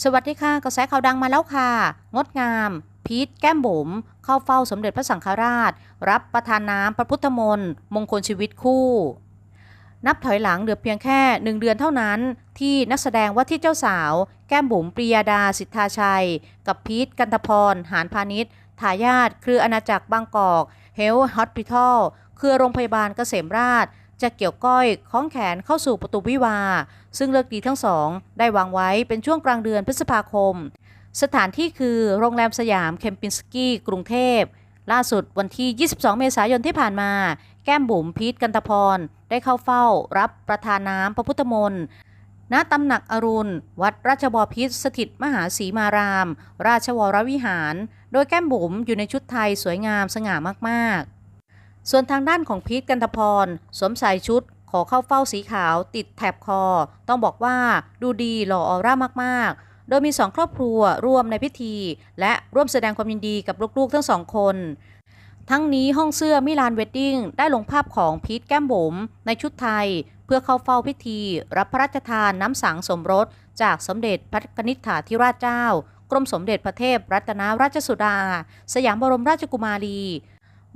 สวัสดีค่ะกระแสข่าวดังมาแล้วค่ะ งดงาม พีทแก้มบุ๋มเข้าเฝ้าสมเด็จพระสังฆราช รับประทานน้ำพระพุทธมนต์มงคลชีวิตคู่ นับถอยหลังเหลือเพียงแค่หนึ่งเดือนเท่านั้น ที่นักแสดงว่าที่เจ้าสาว แก้มบุ๋มปริยาดาสิทธาชัย กับพีทกันตพร หานพาณิชย์ทายาทเครืออาณาจักรบางกอกเฮลท์ฮอสพิทอลเครือโรงพยาบาลเกษมราช จะเกี่ยวก้อยคล้องแขนเข้าสู่ประตูวิวา ซึ่งเลิกดีทั้งสอง ได้วางไว้เป็นช่วงกลางเดือนพฤษภาคม สถานที่คือโรงแรมสยามเคมปินสกี้กรุงเทพ ล่าสุดวันที่ 22 เมษายนที่ผ่านมา แก้มบุ๋มพีทกันตพร ได้เข้าเฝ้า รับประทานน้ำพระพุทธมนต์ณตำหนักอรุณ วัดราชบพิตรสถิตมหาศรีมาราม ราชวรวิหาร โดยแก้มบุ๋มอยู่ในชุดไทยสวยงามสง่ามากๆ ส่วนทางด้านของพีทกันตพร สวมใส่ชุด ขอเข้าเฝ้าสีขาว ติดแถบคอ ต้องบอกว่าดูดีหล่อออร่ามากๆ โดยมีสองครอบครัวร่วมในพิธี และร่วมแสดงความยินดีกับลูกๆทั้งสองคน ทั้งนี้ห้องเสื้อมิลานเวดดิ้งได้ลงภาพของพีทแก้มบุ๋มในชุดไทย เพื่อเข้าเฝ้าพิธี รับพระราชทานน้ำสังสมรส จากสมเด็จพระนิธิถาธิราชเจ้า กรมสมเด็จพระเทพรัตนราชสุดา สยามบรมราชกุมารี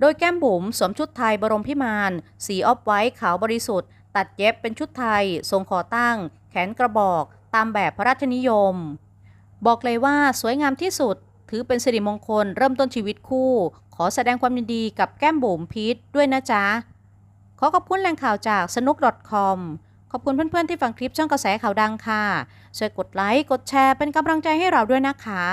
โดยแก้มบุ๋มสวมชุดไทยบรมพิมานสีออฟไวท์ขาวบริสุทธิ์ ตัดเย็บเป็นชุดไทย ทรงคอตั้ง แขนกระบอก ตามแบบพระราชนิยม บอกเลยว่าสวยงามที่สุด ถือเป็นสิริมงคลเริ่มต้นชีวิตคู่ ขอแสดงความยินดีกับแก้มบุ๋มพีทด้วยนะจ๊ะ ขอขอบคุณแหล่งข่าวจากสนุก .com ขอบคุณเพื่อนๆที่ฟังคลิปช่องกระแสข่าวดังค่ะ ช่วยกดไลค์ กดแชร์เป็นกำลังใจให้เราด้วยนะคะ